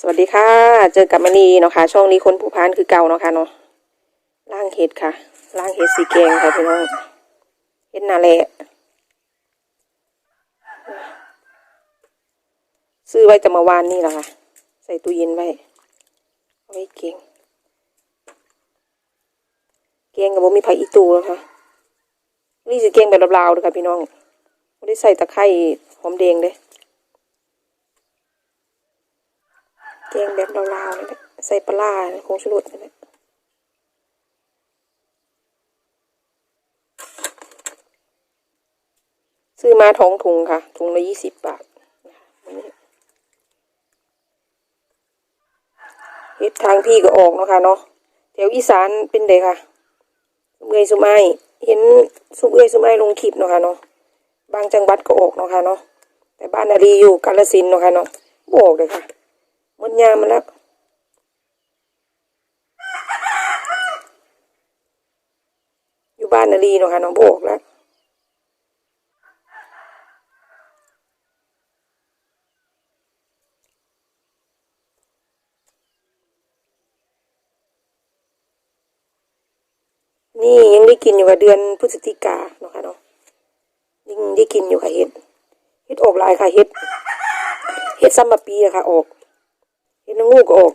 สวัสดีค่ะ เจอกับมณีเนาะค่ะ ช่องนี้คนผู้พานคือเก่าเนาะค่ะเนาะล่างเห็ดค่ะ ล่างเห็ดสีแกงค่ะพี่น้องเห็ดนาแหละซื้อไว้แต่เมื่อวานนี่แหละค่ะ ใส่ตู้เย็นไว้เอาไว้เกงเกงกับบ่มีไผอีตูแล้วค่ะนี่สิเกงแบบลาวๆเลยค่ะพี่น้องไม่ได้ใส่ตะไคร้หอมแดงเด้ แกงแบบลาวๆนี่แหละใส่ปลาร้าคงชูรสนี่แหละซื้อมาท้องถุงค่ะ ถุงละยี่สิบบาทนะคะวันนี้เฮ็ดทางพี่ก็ออกเนาะค่ะเนาะแถวอีสานเป็นเด็กค่ะสุมเอยสุมไอเห็นสุมเอยสุมไอลงคลิปเนาะค่ะเนาะบางจังหวัดก็ออกเนาะค่ะเนาะแต่บ้านนารีอยู่กาฬสินเนาะค่ะเนาะบออกเลยค่ะ มดยามาแล้วอยู่บ้านนาลีเนาะค่ะน้องโบกแล้วนี่ยังได้กินอยู่กับเดือนพฤศจิกาเนาะค่ะเนาะยังได้กินอยู่ค่ะเห็ดเห็ดออกลายค่ะเห็ดเห็ดซ้ำมาปีอะค่ะออก เห็นนางงูกออก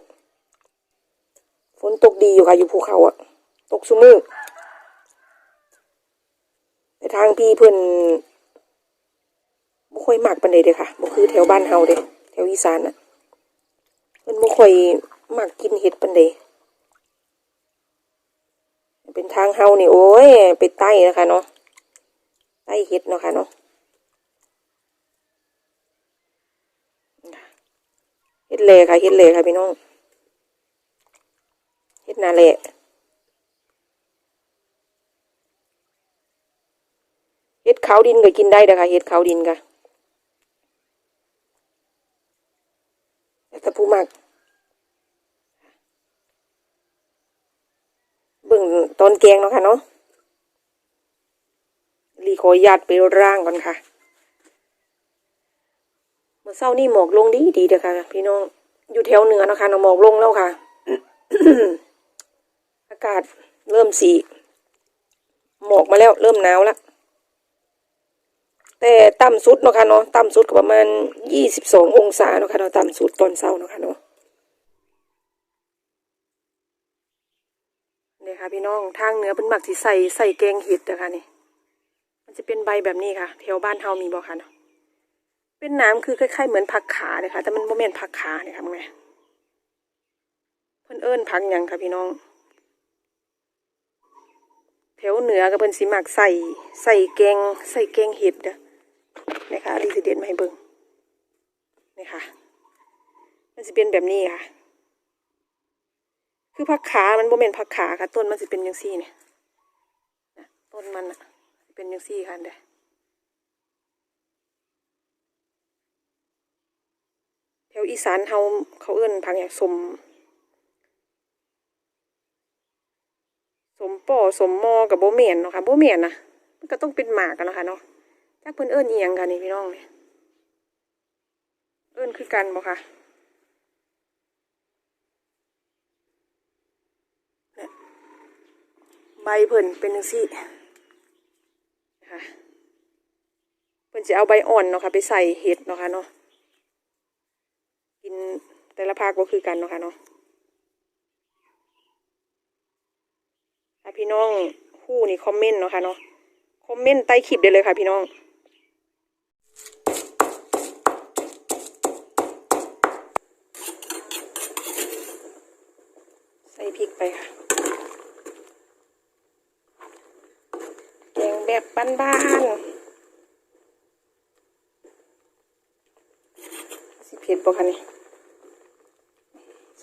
ฝนตกดีอยู่ค่ะ อยู่ภูเขาอะตกซุมือแต่ทางพี่เพื่อนบ่ค่อยหมักปานใดเด้ค่ะบ่คือแถวบ้านเฮาเด้แถวอีสานน่ะเพิ่นบ่ค่อยหมักกินเห็ดปานใดเป็นทางเฮานี่โอ้ยไปใต้นะคะเนาะใต้เห็ดเนาะค่ะเนาะ เห็ดเลค่ะเห็ดเลค่ะพี่น้องเฮ็ดนาแหละเฮ็ดขาวดินก็กินได้เด้อค่ะเฮ็ดขาวดินก็แต่ถ้าผู้มักเบิ่งตอนแกงเนาะค่ะเนาะรีขออนุญาตไปร่างก่อนค่ะ เมื่อเช้านี่หมอกลงดีดีเด้อค่ะ พี่น้อง อยู่แถวเหนือนะคะเนาะหมอกลงแล้วค่ะ อากาศเริ่มสีหมอกมาแล้วเริ่มหนาวแล้วแต่ต่ำสุดเนาะค่ะเนาะต่ำสุดก็ประมาณยี่สิบสององศาเนาะค่ะเนาะต่ำสุดตอนเช้าเนาะค่ะเนาะเนี่ยค่ะพี่น้องทางเหนือเป็นหมักสีใส่ใส่แกงเห็ดนะคะนี่มันจะเป็นใบแบบนี้ค่ะแถวบ้านเฮามีบ่ค่ะเนาะ เป็นน้ำคือคล้ายๆเหมือนผักขาเลยค่ะ แต่มันโมเมนผักขาเนี่ยค่ะมึงไงเพิ่นเอิ้นผักยังค่ะพี่น้อง แถวเหนือกับเพิ่นสิมักใส่ใส่แกงใส่แกงเห็ดเด้อนี่ค่ะรีสิเดนมาให้เบิ่งนี่ค่ะ มันสิเป็นแบบนี้ค่ะ คือผักขา มันบ่แม่นผักขาค่ะ ต้นมันสิเป็นจังซี่เนี่ยต้นมันอะเป็นจังซี่ค่ะเด้อแถ วอีสานเฮาเขาเอิ้นผักหยังสมสมป่อสมมอกับโบเมียนเนาะค่ะโบเมียนนะมันก็ต้องเป็นหมากกันเนาะค่ะเนาะถ้าเพิ่นเอิ้นเอียงกันนี่พี่น้องเนี่ยเอิ้นคือกันบ่ค่ะเนี่ยใบเพิ่นเป็นจังซี่ค่ะเพิ่นจะเอาใบอ่อนเนาะค่ะไปใส่เห็ดเนาะค่ะเนาะ แต่ละภาคก็คือกันเนาะค่ะเนาะถ้าพี่น้องคู่นี่คอมเมนต์เนาะค่ะเนาะคอมเมนต์ใต้คลิปได้เลยค่ะพี่น้องใส่พริกไปค่ะ แกงแบบบ้านๆสิเผ็ดปะคะนี่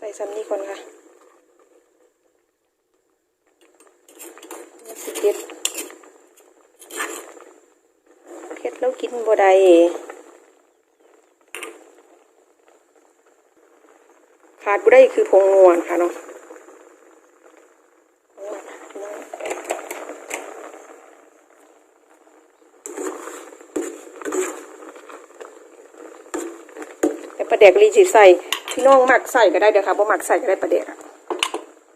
ใส่ซ้ำนี่ก่อนค่ะสิเผ็ดเผ็ดแล้วกินบ่ได้ขาดบ่ได้คือผงนวลค่ะเนาะแต่ประเด็กลีสิใส่ พี่น้องหมักใส่ก็ได้เดี๋ยวค่ะเพราะหมักใส่ก็ได้ประเด็กอะ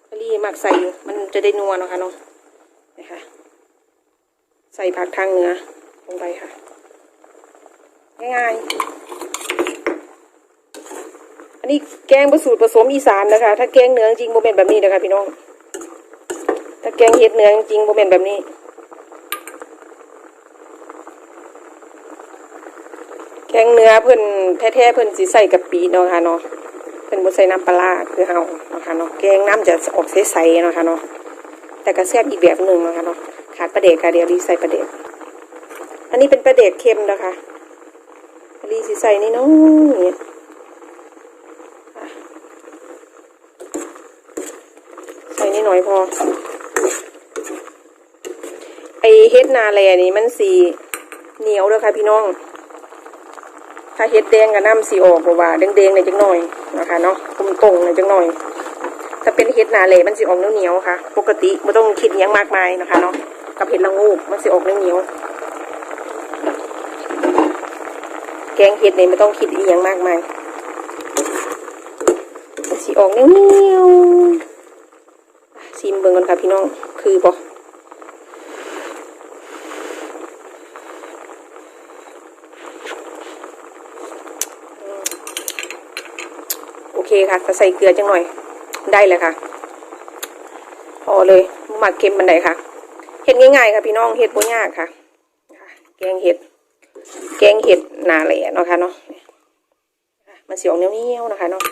อันนี้หมักใส่อยู่ มันจะได้นัวเนาะค่ะเนาะนะคะใส่ผักทางเนื้อลงไปค่ะ ง่ายๆ อันนี้แกงผสูตรผสมอีสานนะคะ ถ้าแกงเนื้อจริงโมเป็นแบบนี้นะคะพี่น้อง ถ้าแกงเห็ดเนื้อจริงโมเป็นแบบนี้ แกงเนื้อเพิ่นแท้ๆเพิ่นสิใส่กะปิเนาะค่ะเนาะ เพิ่นบ่ใส่น้ำปลาคือเฮาเนาะค่ะเนาะแกงน้ำจะออกใสๆเนาะค่ะเนาะแต่ก็แซบอีกแบบหนึ่งเนาะค่ะเนาะขาดปลาเด็กค่ะเดี๋ยวรีใส่ปลาเด็กอันนี้เป็นปลาเด็กเค็มนะคะรีสิใส่นี่นาะอย่างเงี้ยใส่นิดหน่อยพอไอเฮ็ดนาแลนี่มันสีเหนียวเด้อค่ะพี่น้อง ถ้าเฮ็ดแดงกับน้ำสีออกเพราะว่าแดงๆเนี่ยจังหน่อยนะคะเนาะกลมตรงเนี่ยจังหน่อยถ้าเป็นเฮ็ดนาเหลมันสิออกเหนียวๆค่ะ ปกติไม่ต้องคิดยังมากมายนะคะเนาะกับเห็ดละงูกมันสิออกเหนียวแกงเห็ดเนี่ยไม่ต้องคิดอียังมากมายสิออกเหนียวๆซิมเบิ่งกันค่ะพี่น้อง คือบอเคค่ะจะใส่เกลือจังหน่อยได้เลยค่ะพอเลยหมักเค็มบันไดค่ะเห็ดง่ายๆค่ะพี่น้องเห็ดบ่ยากค่ะ แกงเห็ด แกงเห็ดหนาแหล่เนาะค่ะเนาะมันเสีออกเนี้ยวๆนะคะเนาะ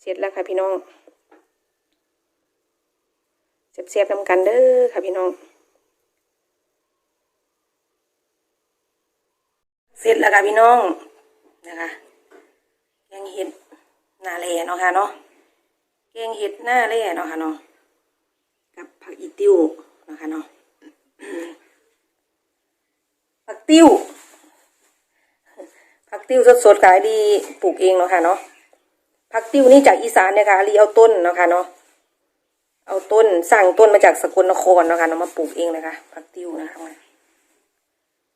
เสร็จแล้วค่ะพี่น้องเสียบๆทำกันเด้อค่ะพี่น้อง เสร็จแล้วค่ะพี่น้องนะคะแกงเห็ด หน้าแหล่เนาะค่ะเนาะแกงเห็ดหน้าแหล่เนาะค่ะเนาะกับผักอีติ้วเนาะค่ะเนาะผักติ้วผักติ้วสดๆขายดีปลูกเองเนาะค่ะเนาะผักติ้วนี่จากอีสานเนี่ยค่ะรีเอาต้นเนาะค่ะเนาะเอาต้นสั่งต้นมาจากสกลนครเนาะค่ะเนาะมาปลูกเองเลยค่ะผักติ้วนะคะ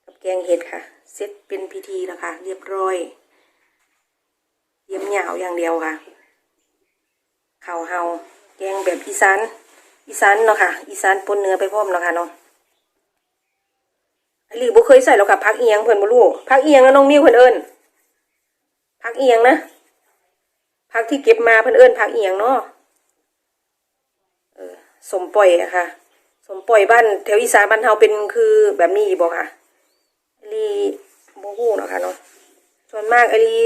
กับแกงเห็ดค่ะ เสร็จเป็นพิธีแล้วค่ะ เรียบร้อย เยี่ยมยาวอย่างเดียวค่ะ เข้าเฮาแกงแบบอีสานอีสานเนาะค่ะ อีสานปนเนื้อไปพร้อมเนาะค่ะเนาะไอหลีบ่เคยใส่หรอกค่ะพักเอียงเพิ่อนบ่รู้พักเอียงแล้วน้องมิวเพิ่อนเอิ้นพักเอียงนะพักที่เก็บมาเพิ่อนเอิ้นพักเอียงเนาะเออสมปล่อยอะค่ะ สมปล่อยบ้านแถวอีสานบ้านเฮาเป็นคือแบบนี้บ่ค่ะไอหลีบ่ฮู้เนาะค่ะเนาะส่วนมากไอรี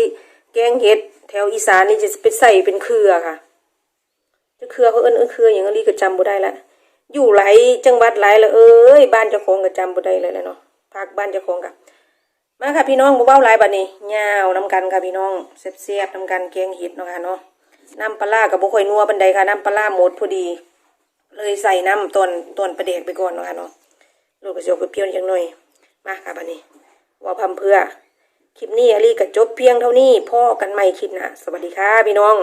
แกงเห็ด แถวอีสานนี่จะไปใส่เป็นเครือค่ะจะเครือเขาเอิ้นเอิ้นเครืออย่างอรีก็จำบ่ได้ละอยู่หลายจังหวัดหลายละเอ้ยบ้านเจ้าของก็จำบ่ได้เลยแหละเนาะภาคบ้านเจ้าของกับมาค่ะพี่น้องบ่เว้าหลายบัดนี้ยาวนํกันค่ะพี่น้องแซ่บๆนํกันแกงเห็ดเนาะค่ะเนาะน้ำปลาร้าก็บ่ค่อยนัวปานใดค่ะน้ำปลาร้าหมดพอดี เลยใส่น้ำต้นต้นประเด็กไปก่อนเนาะค่ะเนาะลูกก็สิออกเปรี้ยวจังหน่อยมาค่ะบัดนี้ว่าพำเพื่อ คลิปนี้อลีก็จบเพียงเท่านี้พ่อกันใหม่คลิปหนะสวัสดีค่ะพี่น้อง